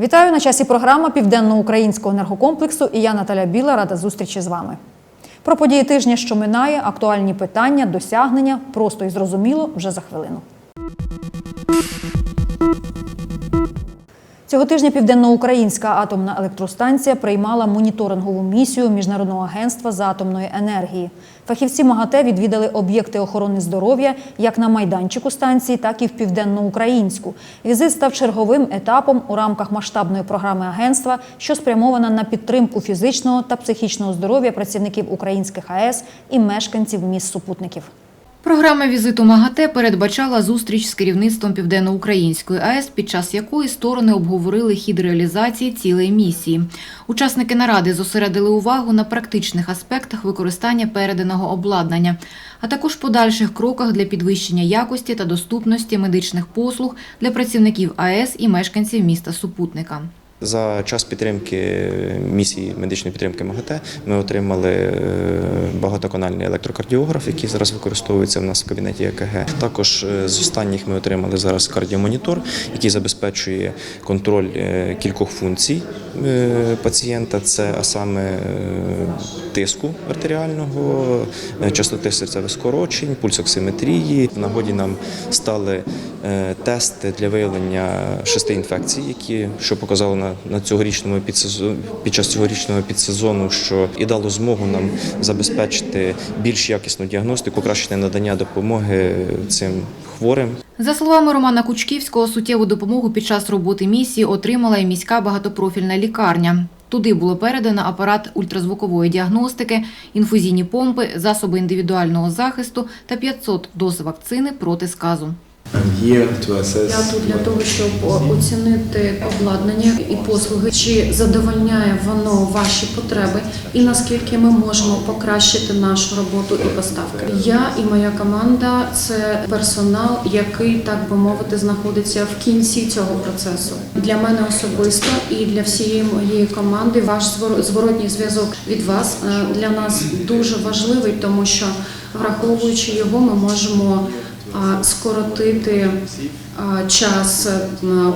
Вітаю на часі програма Південноукраїнського енергокомплексу і я Наталя Біла рада зустрічі з вами. Про події тижня, що минає, актуальні питання, досягнення, просто і зрозуміло вже за хвилину. Цього тижня Південноукраїнська атомна електростанція приймала моніторингову місію Міжнародного агентства з атомної енергії. Фахівці МАГАТЕ відвідали об'єкти охорони здоров'я як на майданчику станції, так і в південноукраїнську. Візит став черговим етапом у рамках масштабної програми агентства, що спрямована на підтримку фізичного та психічного здоров'я працівників українських АЕС і мешканців міст супутників. Програма візиту МАГАТЕ передбачала зустріч з керівництвом Південноукраїнської АЕС, під час якої сторони обговорили хід реалізації цілої місії. Учасники наради зосередили увагу на практичних аспектах використання переданого обладнання, а також подальших кроках для підвищення якості та доступності медичних послуг для працівників АЕС і мешканців міста Супутника. За час підтримки місії медичної підтримки МАГАТЕ ми отримали е, багатоканальний електрокардіограф, який зараз використовується в нас в кабінеті ЕКГ. Також е, з останніх ми отримали зараз кардіомонітор, який забезпечує контроль е, кількох функцій пацієнта. Це а саме тиску артеріального, частоти серцевих скорочень, пульсоксиметрії. В нагоді нам стали тести для виявлення шести інфекцій, які що показало на, на цьогорічному підсезону під час цьогорічного підсезону, що і дало змогу нам забезпечити більш якісну діагностику, покращення надання допомоги цим хворим. За словами Романа Кучківського, суттєву допомогу під час роботи місії отримала і міська багатопрофільна лікарня. Туди було передано апарат ультразвукової діагностики, інфузійні помпи, засоби індивідуального захисту та 500 доз вакцини проти сказу. I'm here Я тут для того, щоб оцінити обладнання і послуги, чи задовольняє воно ваші потреби, і наскільки ми можемо покращити нашу роботу і поставки. Я і моя команда це персонал, який так би мовити знаходиться в кінці цього процесу. Для мене особисто і для всієї моєї команди ваш звор- зворотній зв'язок від вас е, для нас дуже важливий, тому що враховуючи його, ми можемо скоротити час е,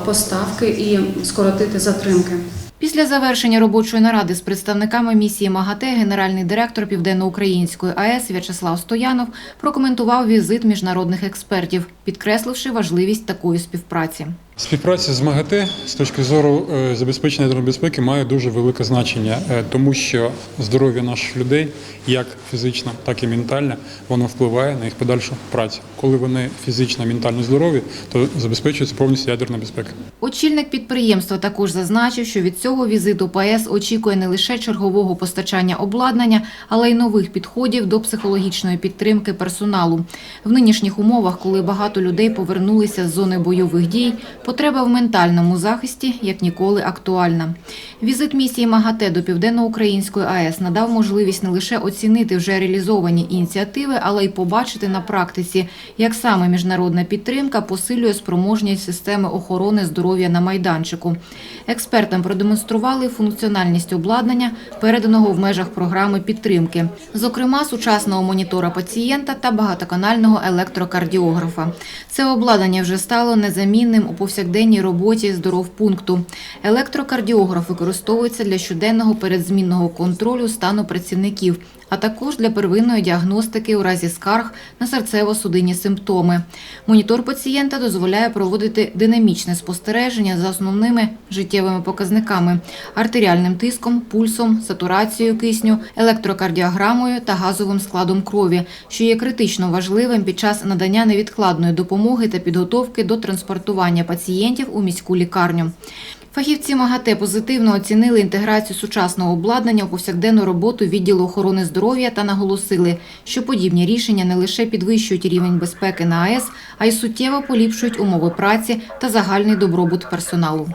поставки і скоротити затримки. Після завершення робочої наради з представниками місії МАГАТЕ генеральний директор Південноукраїнської АЕС В'ячеслав Стоянов прокоментував візит міжнародних експертів, підкресливши важливість такої співпраці. Співпраця з МАГАТЕ з точки зору е, забезпечення безпеки має дуже велике значення, е, тому що здоров'я наших людей, як фізично, так і ментально, воно впливає на їх подальшу працю. Коли вони фізично, ментально здорові, то забезпечується повністю ядерна безпека. Очільник підприємства також зазначив, що від цього візиту ПАЕС очікує не лише чергового постачання обладнання, але й нових підходів до психологічної підтримки персоналу. В нинішніх умовах, коли багато людей повернулися з зони бойових дій, потреба в ментальному захисті як ніколи актуальна. Візит місії МАГАТЕ до Південноукраїнської АЕС надав можливість не лише оцінити вже реалізовані ініціативи, але й побачити на практиці, як саме міжнародна підтримка посилює спроможність системи охорони здоров'я на майданчику. Експертам продемонстрували функціональність обладнання, переданого в межах програми підтримки, зокрема сучасного монітора пацієнта та багатоканального електрокардіографа. Це обладнання вже стало незамінним у повсякденній роботі здоровпункту. Електрокардіограф використовується для щоденного передзмінного контролю стану працівників, а також для первинної діагностики у разі скарг на серцево-судинні симптоми. Монітор пацієнта дозволяє проводити динамічне спостереження за основними життєвими показниками – артеріальним тиском, пульсом, сатурацією кисню, електрокардіограмою та газовим складом крові, що є критично важливим під час надання невідкладної допомоги та підготовки до транспортування пацієнтів у міську лікарню. Фахівці МАГАТЕ позитивно оцінили інтеграцію сучасного обладнання у повсякденну роботу відділу охорони здоров'я та наголосили, що подібні рішення не лише підвищують рівень безпеки на АЕС, а й суттєво поліпшують умови праці та загальний добробут персоналу.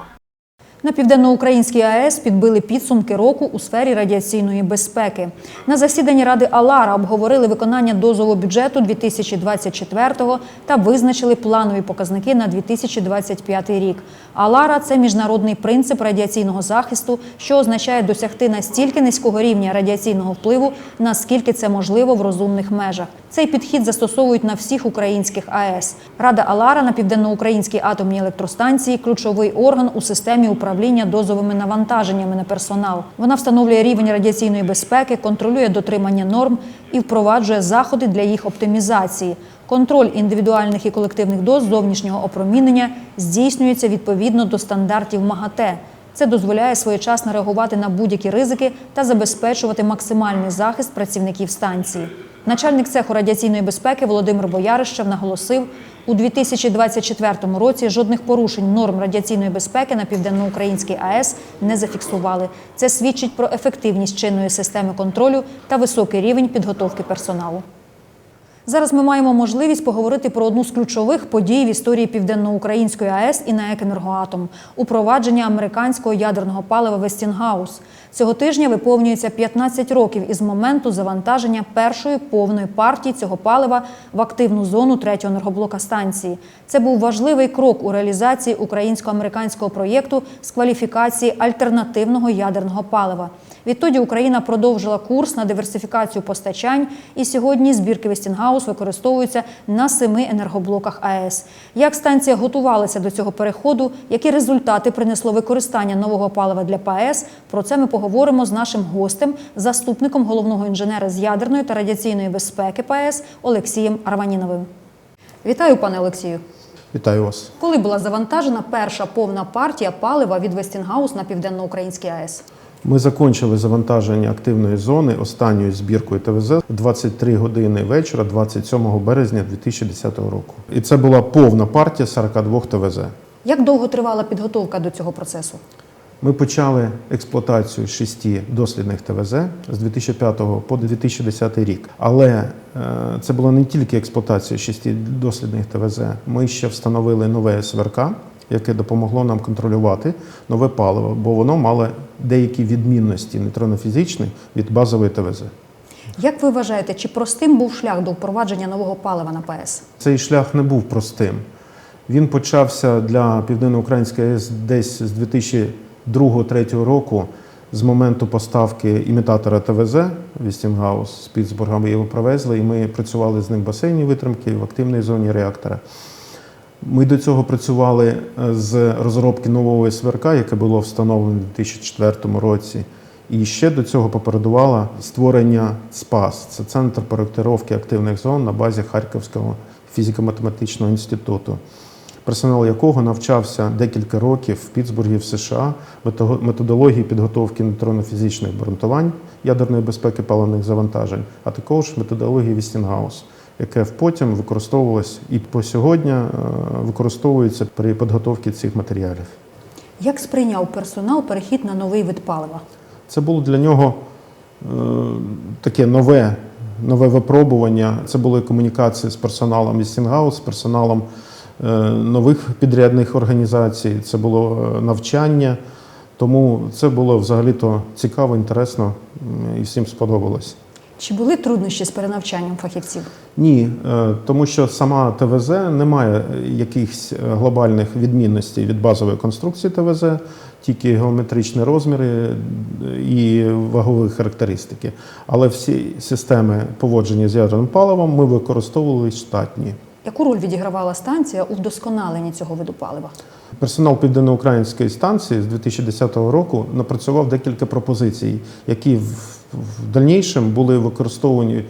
На південноукраїнській АЕС підбили підсумки року у сфері радіаційної безпеки. На засіданні Ради Алара обговорили виконання дозового бюджету 2024-го та визначили планові показники на 2025 рік. Алара це міжнародний принцип радіаційного захисту, що означає досягти настільки низького рівня радіаційного впливу, наскільки це можливо в розумних межах. Цей підхід застосовують на всіх українських АЕС. Рада Алара на південноукраїнській атомній електростанції ключовий орган у системі управління дозовими навантаженнями на персонал. Вона встановлює рівень радіаційної безпеки, контролює дотримання норм і впроваджує заходи для їх оптимізації. Контроль індивідуальних і колективних доз зовнішнього опромінення здійснюється відповідно до стандартів МАГАТЕ. Це дозволяє своєчасно реагувати на будь-які ризики та забезпечувати максимальний захист працівників станції. Начальник цеху радіаційної безпеки Володимир Боярищев наголосив, у 2024 році жодних порушень норм радіаційної безпеки на південноукраїнській АЕС не зафіксували. Це свідчить про ефективність чинної системи контролю та високий рівень підготовки персоналу. Зараз ми маємо можливість поговорити про одну з ключових подій в історії Південноукраїнської АЕС і НАЕК «Енергоатом» – упровадження американського ядерного палива Вестінгаус. Цього тижня виповнюється 15 років із моменту завантаження першої повної партії цього палива в активну зону третього енергоблока станції. Це був важливий крок у реалізації українсько-американського проєкту з кваліфікації альтернативного ядерного палива. Відтоді Україна продовжила курс на диверсифікацію постачань, і сьогодні збірки Вестінгаус використовуються на семи енергоблоках АЕС. Як станція готувалася до цього переходу, які результати принесло використання нового палива для ПАЕС? Про це ми поговоримо з нашим гостем, заступником головного інженера з ядерної та радіаційної безпеки ПАЕС Олексієм Арваніновим. Вітаю, пане Олексію. Вітаю вас. Коли була завантажена перша повна партія палива від Вестінгаус на південноукраїнській АЕС? Ми закончили завантаження активної зони останньою збіркою ТВЗ в 23 години вечора, 27 березня 2010 року. І це була повна партія 42 ТВЗ. Як довго тривала підготовка до цього процесу? Ми почали експлуатацію шести дослідних ТВЗ з 2005 по 2010 рік. Але е, це була не тільки експлуатація шести дослідних ТВЗ. Ми ще встановили нове СВРК, яке допомогло нам контролювати нове паливо, бо воно мало деякі відмінності нейтронофізичні від базової ТВЗ. Як ви вважаєте, чи простим був шлях до впровадження нового палива на ПАЕС? Цей шлях не був простим. Він почався для Південноукраїнської АЕС десь з 2002-2003 року, з моменту поставки імітатора ТВЗ Вістінгаус з Пітсбурга. Ми його привезли, і ми працювали з ним в басейні витримки в активній зоні реактора. Ми до цього працювали е, з розробки нового СВРК, яке було встановлено у 2004 році. І ще до цього попередувало створення СПАС це центр проєктировки активних зон на базі Харківського фізико-математичного інституту, персонал якого навчався декілька років в Пітсбургі в США методології підготовки нейтронно-фізичних обґрунтувань ядерної безпеки паливних завантажень, а також методології Вістінгаус, яке потім використовувалось і по сьогодні е, використовується при підготовці цих матеріалів. Як сприйняв персонал перехід на новий вид палива? Це було для нього е, таке нове, нове випробування. Це були комунікації з персоналом Westinghouse, з персоналом е, нових підрядних організацій, це було е, навчання. Тому це було взагалі-то цікаво, інтересно і всім сподобалось. Чи були труднощі з перенавчанням фахівців? Ні, е, тому що сама ТВЗ не має якихось е, глобальних відмінностей від базової конструкції ТВЗ, тільки геометричні розміри е, і вагові характеристики. Але всі системи поводження з ядерним паливом ми використовували штатні. Яку роль відігравала станція у вдосконаленні цього виду палива? Персонал південноукраїнської станції з 2010 року напрацював декілька пропозицій, які в, в дальнішому були використовані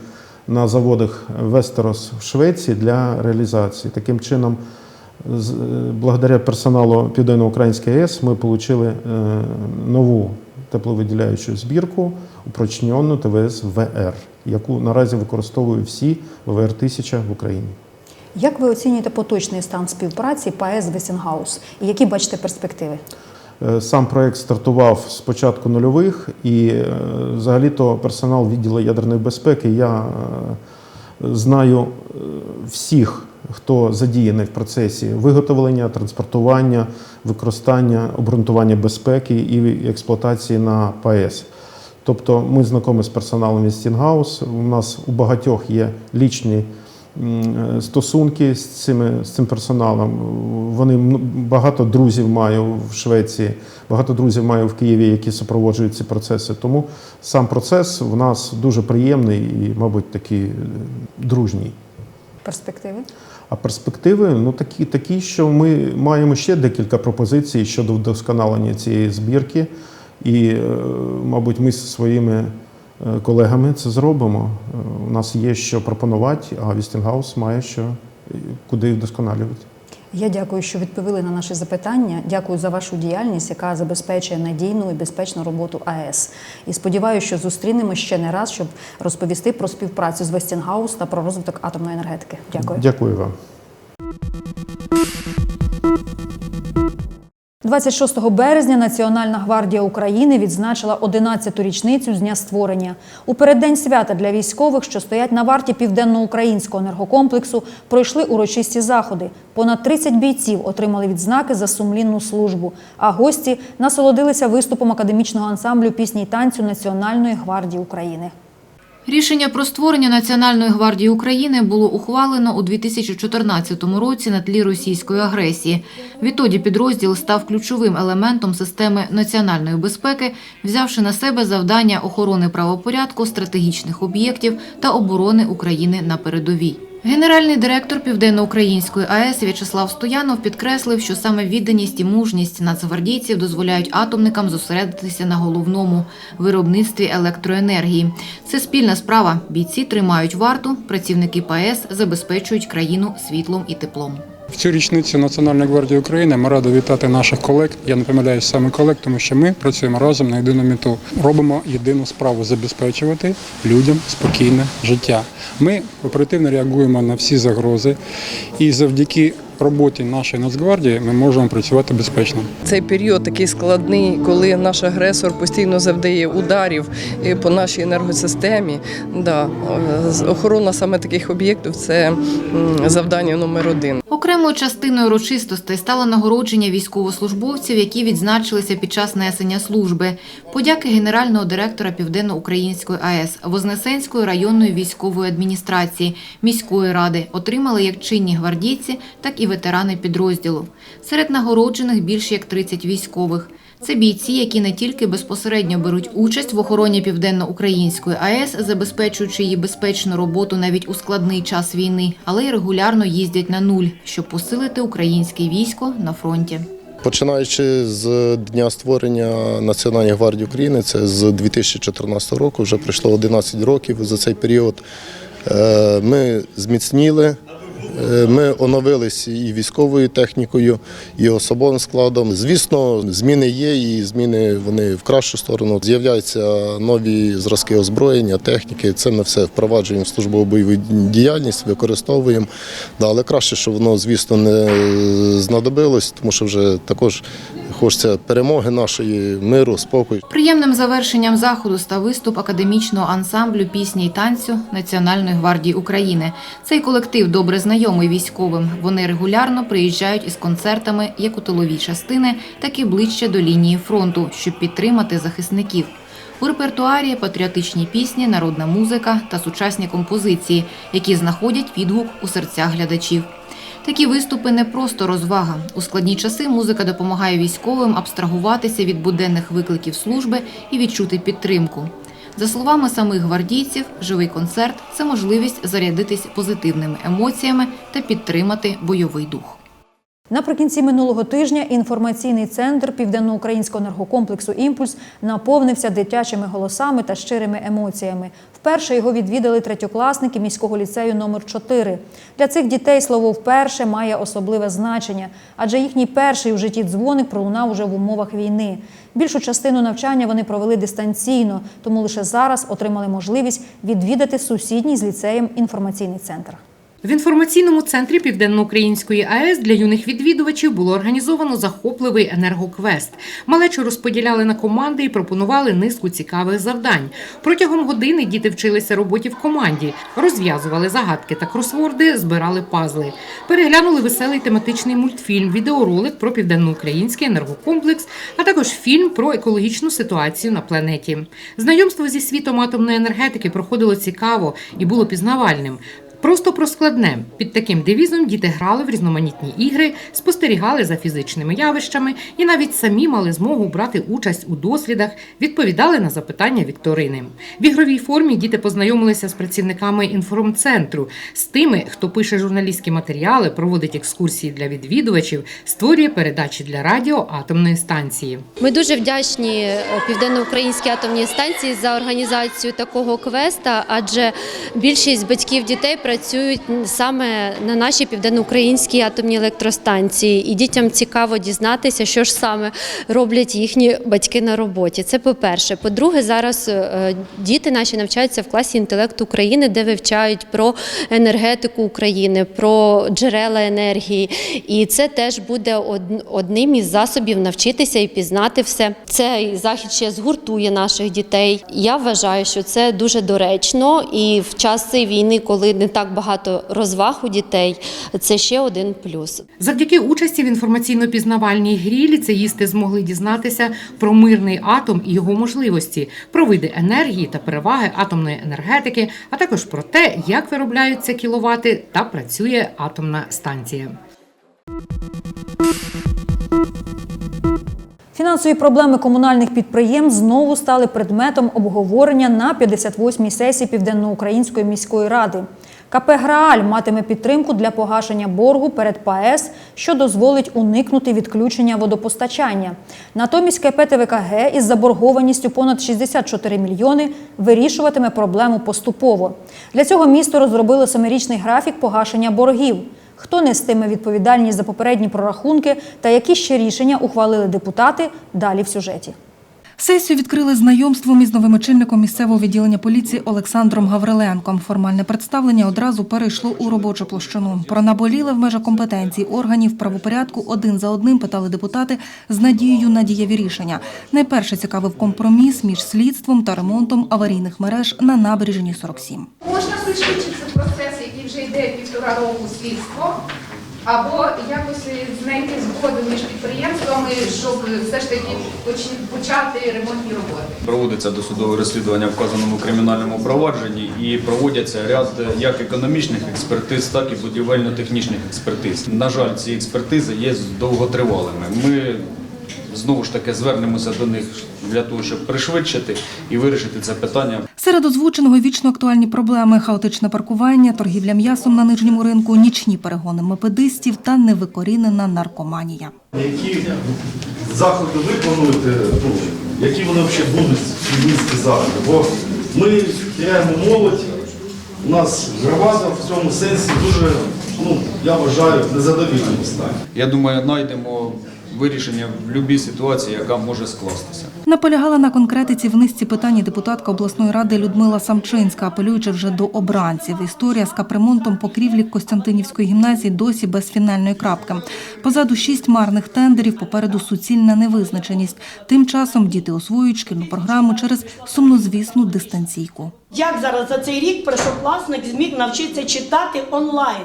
на заводах Вестерос в Швеції для реалізації. Таким чином, з- е, благодаря персоналу Південноукраїнської АЕС ми отримали е, нову тепловиділяючу збірку, упрочнену ТВС ВР, яку наразі використовують всі ВВР-1000 в Україні. Як ви оцінюєте поточний стан співпраці ПАЕС Весінгаус? І які бачите перспективи? Е, Сам проект стартував з початку нульових, і е, взагалі-то персонал відділу ядерної безпеки. Я е, знаю всіх хто задіяний в процесі виготовлення, транспортування, використання, обґрунтування безпеки і експлуатації на ПАЕС. Тобто ми знайомі з персоналом Westinghouse. У нас у багатьох є лічні стосунки з, цими, з цим персоналом. Вони багато друзів маю в Швеції, багато друзів маю в Києві, які супроводжують ці процеси. Тому сам процес в нас дуже приємний і, мабуть, такий е, дружній. Перспективи? А перспективи ну такі, такі, що ми маємо ще декілька пропозицій щодо вдосконалення цієї збірки, і, е, мабуть, ми зі своїми е, колегами це зробимо. Е, У нас є що пропонувати, а Вістінгаус має що е, куди вдосконалювати. Я дякую, що відповіли на наші запитання. Дякую за вашу діяльність, яка забезпечує надійну і безпечну роботу АЕС. І сподіваюся, що зустрінемо ще не раз, щоб розповісти про співпрацю з Вестінгаус та про розвиток атомної енергетики. Дякую. Дякую вам. 26 березня Національна гвардія України відзначила 11-ту річницю з дня створення. У переддень свята для військових, що стоять на варті південноукраїнського енергокомплексу, пройшли урочисті заходи. Понад 30 бійців отримали відзнаки за сумлінну службу. А гості насолодилися виступом академічного ансамблю пісні й танцю Національної гвардії України. Рішення про створення Національної гвардії України було ухвалено у 2014 році на тлі російської агресії. Відтоді підрозділ став ключовим елементом системи національної безпеки, взявши на себе завдання охорони правопорядку, стратегічних об'єктів та оборони України на передовій. Генеральний директор Південноукраїнської АЕС В'ячеслав Стоянов підкреслив, що саме відданість і мужність нацгвардійців дозволяють атомникам зосередитися на головному виробництві електроенергії. Це спільна справа. Бійці тримають варту, працівники ПАЕС забезпечують країну світлом і теплом. В цю річницю Національної гвардії України ми раді вітати наших колег. Я не помиляюсь саме колег, тому що ми працюємо разом на єдину мету. Робимо єдину справу забезпечувати людям спокійне життя. Ми оперативно реагуємо на всі загрози, і завдяки роботі нашої Нацгвардії ми можемо працювати безпечно. Цей період такий складний, коли наш агресор постійно завдає ударів е, по нашій енергосистемі. Да, е, охорона саме таких об'єктів це завдання номер один. Окремою частиною урочистостей стало нагородження військовослужбовців, які відзначилися під час несення служби. Подяки генерального директора Південно-Української АЕС, Вознесенської районної військової адміністрації, міської ради отримали як чинні гвардійці, так і ветерани підрозділу. Серед нагороджених більше як 30 військових. Це бійці, які не тільки безпосередньо беруть участь в охороні Південно-Української АЕС, забезпечуючи її безпечну роботу навіть у складний час війни, але й регулярно їздять на нуль, щоб посилити українське військо на фронті. Починаючи з дня створення Національної гвардії України, це з 2014 року, вже пройшло 11 років. За цей період е, ми зміцніли, ми оновилися і військовою технікою, і особовим складом. Звісно, зміни є, і зміни вони в кращу сторону. З'являються нові зразки озброєння, техніки. Це ми все впроваджуємо в службову бойову діяльність, використовуємо. Да, але краще, що воно, звісно, не знадобилось, тому що вже також хочеться перемоги нашої, миру, спокою. Приємним завершенням заходу став виступ академічного ансамблю пісні й танцю Національної гвардії України. Цей колектив добре знайомий військовим. Вони регулярно приїжджають із концертами як у тилові частини, так і ближче до лінії фронту, щоб підтримати захисників. У репертуарі патріотичні пісні, народна музика та сучасні композиції, які знаходять відгук у серцях глядачів. Такі виступи не просто розвага. У складні часи музика допомагає військовим абстрагуватися від буденних викликів служби і відчути підтримку. За словами самих гвардійців, живий концерт це можливість зарядитись позитивними емоціями та підтримати бойовий дух. Наприкінці минулого тижня інформаційний центр південноукраїнського енергокомплексу Імпульс наповнився дитячими голосами та щирими емоціями. Вперше його відвідали третьокласники міського ліцею номер 4 Для цих дітей слово вперше має особливе значення, адже їхній перший у житті дзвоник пролунав уже в умовах війни. Більшу частину навчання вони провели дистанційно, тому лише зараз отримали можливість відвідати сусідній з ліцеєм інформаційний центр. В інформаційному центрі Південноукраїнської АЕС для юних відвідувачів було організовано захопливий енергоквест. Малечу розподіляли на команди і пропонували низку цікавих завдань. Протягом години діти вчилися роботі в команді, розв'язували загадки та кросворди, збирали пазли. Переглянули веселий тематичний мультфільм, відеоролик про південноукраїнський енергокомплекс, а також фільм про екологічну ситуацію на планеті. Знайомство зі світом атомної енергетики проходило цікаво і було пізнавальним. Просто про складне. Під таким девізом діти грали в різноманітні ігри, спостерігали за фізичними явищами і навіть самі мали змогу брати участь у дослідах, відповідали на запитання вікторини. В ігровій формі діти познайомилися з працівниками інформцентру, з тими, хто пише журналістські матеріали, проводить екскурсії для відвідувачів, створює передачі для радіо атомної станції. Ми дуже вдячні е, Південноукраїнській атомній станції за організацію такого квеста, адже більшість батьків дітей працюють саме на нашій південноукраїнській атомній електростанції, і дітям цікаво дізнатися, що ж саме роблять їхні батьки на роботі. Це по-перше. По-друге, зараз е, діти наші навчаються в класі інтелекту України, де вивчають про енергетику України, про джерела енергії. І це теж буде одним із засобів навчитися і пізнати все. Цей захід ще згуртує наших дітей. Я вважаю, що це дуже доречно, і в часи війни, коли не так багато розваг у дітей, це ще один плюс. Завдяки участі в інформаційно-пізнавальній грі ліцеїсти змогли дізнатися про мирний атом і його можливості, про види енергії та переваги атомної енергетики, а також про те, як виробляються кіловати та працює атомна станція. Фінансові проблеми комунальних підприємств знову стали предметом обговорення на 58-й сесії Південноукраїнської міської ради. КП «Грааль» матиме підтримку для погашення боргу перед ПАЕС, що дозволить уникнути відключення водопостачання. Натомість КП ТВКГ із заборгованістю понад 64 мільйони вирішуватиме проблему поступово. Для цього місто розробило семирічний графік погашення боргів. Хто нестиме відповідальність за попередні прорахунки та які ще рішення ухвалили депутати – далі в сюжеті. Сесію відкрили знайомством із новим очільником місцевого відділення поліції Олександром Гавриленком. Формальне представлення одразу перейшло у робочу площину. Про наболіле в межах компетенції органів правопорядку один за одним питали депутати з надією на дієві рішення. Найперше цікавив компроміс між слідством та ремонтом аварійних мереж на набережні 47. Можна пришвидшити процес, який вже йде півтора року слідство, або якось знайти згоду між підприємствами, щоб все ж таки поч- почати ремонтні роботи. Проводиться досудове розслідування вказаному кримінальному провадженні і проводяться ряд як економічних експертиз, так і будівельно-технічних експертиз. На жаль, ці експертизи є довготривалими. Ми знову ж таки звернемося до них для того, щоб пришвидшити і вирішити це питання. Серед озвученого вічно актуальні проблеми – хаотичне паркування, торгівля м'ясом на нижньому ринку, нічні перегони мопедистів та невикорінена наркоманія. Які заходи ви плануєте, ну, які вони взагалі будуть в місті заходи? Бо ми теряємо молодь, у нас громада в цьому сенсі дуже, ну, я вважаю, в незадовільному стані. Я думаю, знайдемо вирішення в будь-якій ситуації, яка може скластися. Наполягала на конкретиці в низці питань депутатка обласної ради Людмила Самчинська, апелюючи вже до обранців. Історія з капремонтом покрівлі Костянтинівської гімназії досі без фінальної крапки. Позаду шість марних тендерів, попереду суцільна невизначеність. Тим часом діти освоюють шкільну програму через сумнозвісну дистанційку. Як зараз за цей рік першокласник зміг навчитися читати онлайн?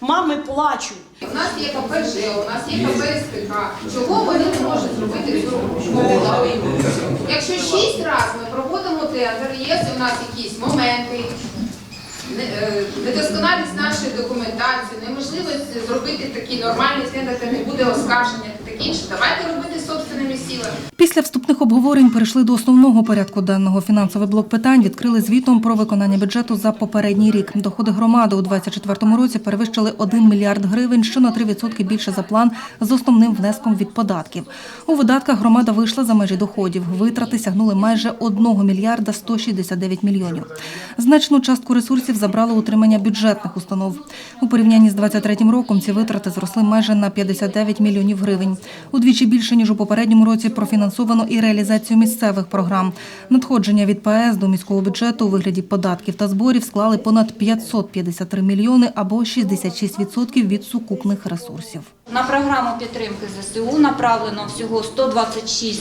Мами плачуть. У нас є КПЖ, у нас є КПСТК. Чого вони не можуть зробити цю роботу? Якщо шість разів ми проводимо тендер, є у нас якісь моменти, е, недосконалість нашої документації, неможливість зробити такий нормальний тендер, де не буде оскарження інше. Давайте робити собственними силами. Після вступних обговорень перейшли до основного порядку денного. Фінансовий блок питань відкрили звітом про виконання бюджету за попередній рік. Доходи громади у 2024 році перевищили 1 мільярд гривень, що на 3% більше за план з основним внеском від податків. У видатках громада вийшла за межі доходів. Витрати сягнули майже 1 мільярда 169 мільйонів. Значну частку ресурсів забрало утримання бюджетних установ. У порівнянні з 2023 роком ці витрати зросли майже на 59 мільйонів гривень. Удвічі більше ніж у попередньому році профінансовано і реалізацію місцевих програм. Надходження від ПАЕС до міського бюджету у вигляді податків та зборів склали понад 553 мільйони або 66% від сукупних ресурсів. На програму підтримки ЗСУ направлено всього 126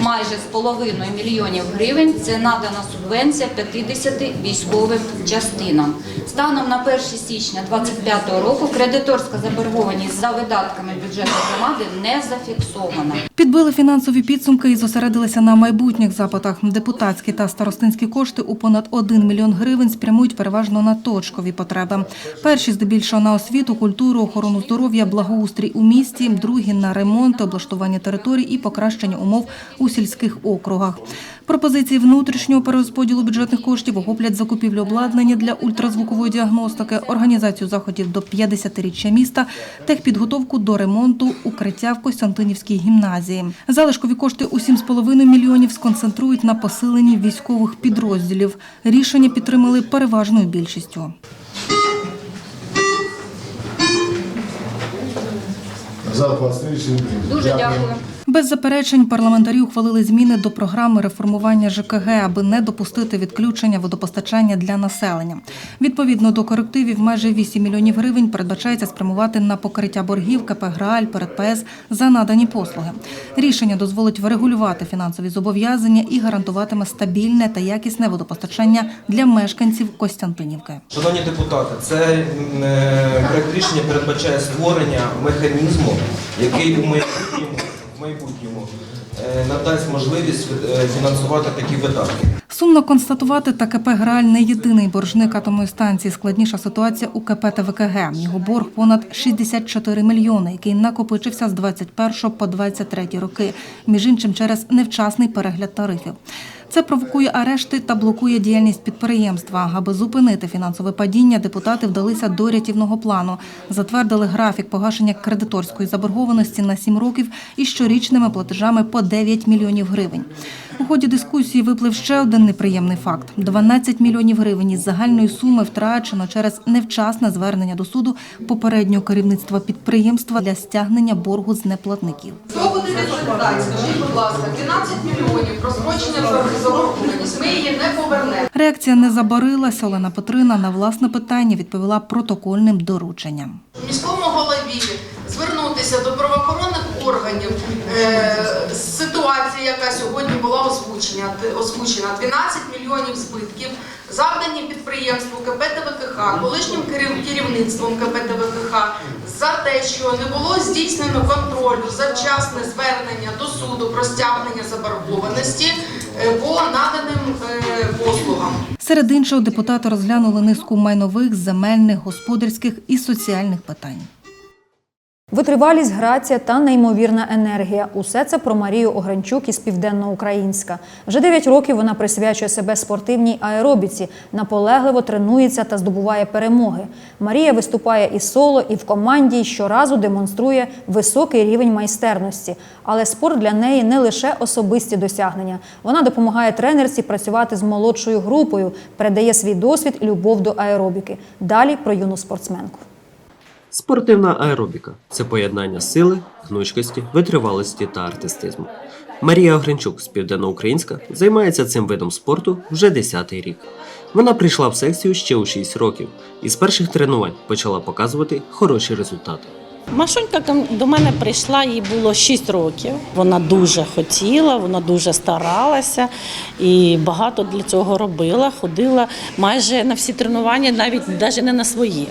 майже з половиною мільйонів гривень. Це надана субвенція 50 військовим частинам. Станом на 1 січня 2025 року кредиторська заборгованість за видатками бюджету громади не зафіксована. Підбили фінансові підсумки і зосередилися на майбутніх запитах. Депутатські та старостинські кошти у понад 1 мільйон гривень спрямують переважно на точкові потреби. Перші здебільшого на освіту, культуру, охорону здоров'я, благоустрій у місті, другі на ремонт, облаштування територій і покращення умов сільських округах. Пропозиції внутрішнього перерозподілу бюджетних коштів охоплять закупівлю обладнання для ультразвукової діагностики, організацію заходів до 50-річчя міста, техпідготовку до ремонту укриття в Костянтинівській гімназії. Залишкові кошти у 7,5 мільйонів сконцентрують на посиленні військових підрозділів. Рішення підтримали переважною більшістю. За 23 рішення прийнято. Дуже дякую. Без заперечень парламентарі ухвалили зміни до програми реформування ЖКГ, аби не допустити відключення водопостачання для населення. Відповідно до корективів, майже 8 мільйонів гривень передбачається спрямувати на покриття боргів КП «Грааль» перед ПС за надані послуги. Рішення дозволить врегулювати фінансові зобов'язання і гарантуватиме стабільне та якісне водопостачання для мешканців Костянтинівки. Шановні депутати, це е, проект рішення передбачає створення механізму, який у в майбутньому е, надасть можливість е, фінансувати такі видатки. Сумно констатувати, та КП «Граль» не єдиний боржник атомної станції. Складніша ситуація у КП ТВКГ. Його борг понад 64 мільйони, який накопичився з 21 по 23 роки, між іншим через невчасний перегляд тарифів. Це провокує арешти та блокує діяльність підприємства. Аби зупинити фінансове падіння, депутати вдалися до рятівного плану. Затвердили графік погашення кредиторської заборгованості на 7 років і щорічними платежами по 9 мільйонів гривень. У ході дискусії виплив ще один неприємний факт: 12 мільйонів гривень із загальної суми втрачено через невчасне звернення до суду попереднього керівництва підприємства для стягнення боргу з неплатників. Хто буде відповідати? Скажіть, будь ласка, 12 мільйонів просрочення ми її не повернемо. Реакція не забарилася. Олена Петрина на власне питання відповіла протокольним дорученням. Міському голові звернутися до правоохоронних органів ситуація, з ситуації, яка сьогодні була озвучена, озвучена 12 мільйонів збитків, завдані підприємству КП ТВКХ, колишнім керів- керівництвом КП ТВКХ за те, що не було здійснено контролю за вчасне звернення до суду про стягнення заборгованості е, по наданим е, послугам. Серед іншого, депутати розглянули низку майнових, земельних, господарських і соціальних питань. Витривалість, грація та неймовірна енергія – усе це про Марію Огранчук із Південноукраїнська. Вже 9 років вона присвячує себе спортивній аеробіці, наполегливо тренується та здобуває перемоги. Марія виступає і соло, і в команді, і щоразу демонструє високий рівень майстерності. Але спорт для неї не лише особисті досягнення. Вона допомагає тренерці працювати з молодшою групою, передає свій досвід і любов до аеробіки. Далі про юну спортсменку. Спортивна аеробіка це поєднання сили, гнучкості, витривалості та артистизму. Марія Огренчук з Південноукраїнська займається цим видом спорту вже 10-й рік. Вона прийшла в секцію ще у 6 років і з перших тренувань почала показувати хороші результати. Машунька до мене прийшла, їй було 6 років. Вона дуже хотіла, вона дуже старалася і багато для цього робила. Ходила майже на всі тренування, навіть навіть не на свої.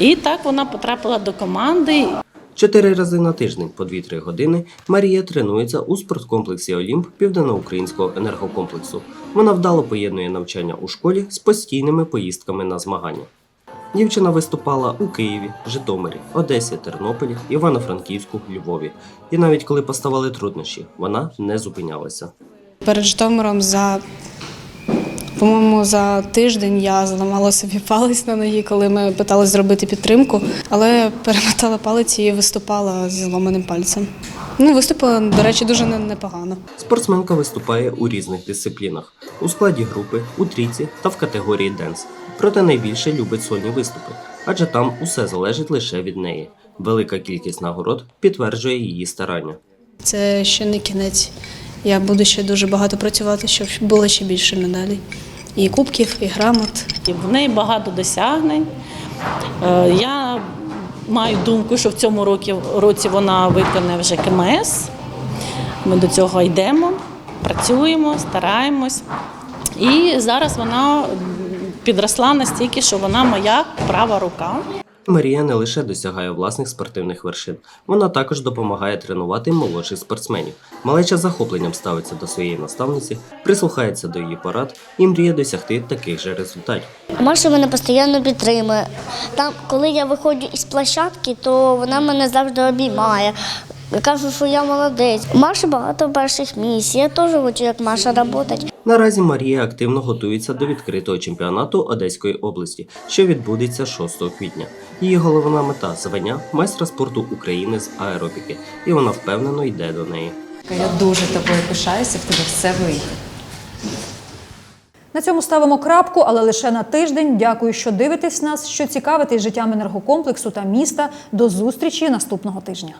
І так вона потрапила до команди. Чотири рази на тиждень по 2-3 години Марія тренується у спорткомплексі Олімп Південноукраїнського енергокомплексу. Вона вдало поєднує навчання у школі з постійними поїздками на змагання. Дівчина виступала у Києві, Житомирі, Одесі, Тернополі, Івано-Франківську, Львові. І навіть коли поставали труднощі, вона не зупинялася. Перед Житомиром за, по-моєму, за тиждень я зламала собі палець на ногі, коли ми питали зробити підтримку, але перемотала палець і виступала зі зломаним пальцем. Ну, виступила, до речі, дуже непогано. Спортсменка виступає у різних дисциплінах у складі групи, у трійці та в категорії денс. Проте найбільше любить сольні виступи, адже там усе залежить лише від неї. Велика кількість нагород підтверджує її старання. Це ще не кінець. Я буду ще дуже багато працювати, щоб було ще більше медалей. І кубків, і грамот. В неї багато досягнень. Е, Я маю думку, що в цьому році, вона виконає вже КМС. Ми до цього йдемо, працюємо, стараємось. І зараз вона підросла настільки, що вона моя права рука. Марія не лише досягає власних спортивних вершин, вона також допомагає тренувати молодших спортсменів. Малеча захопленням ставиться до своєї наставниці, прислухається до її порад і мріє досягти таких же результатів. Маша мене постійно підтримує. Там, коли я виходжу із площадки, то вона мене завжди обіймає. Кажу, що я молодець. Маша багато перших місць. Я теж хочу, як Маша, працювати. Наразі Марія активно готується до відкритого чемпіонату Одеської області, що відбудеться 6 квітня. Її головна мета звання майстра спорту України з аеробіки, і вона впевнено йде до неї. Я дуже тобою пишаюся, в тебе все вийде. На цьому ставимо крапку, але лише на тиждень. Дякую, що дивитесь нас, що цікавитесь життям енергокомплексу та міста. До зустрічі наступного тижня.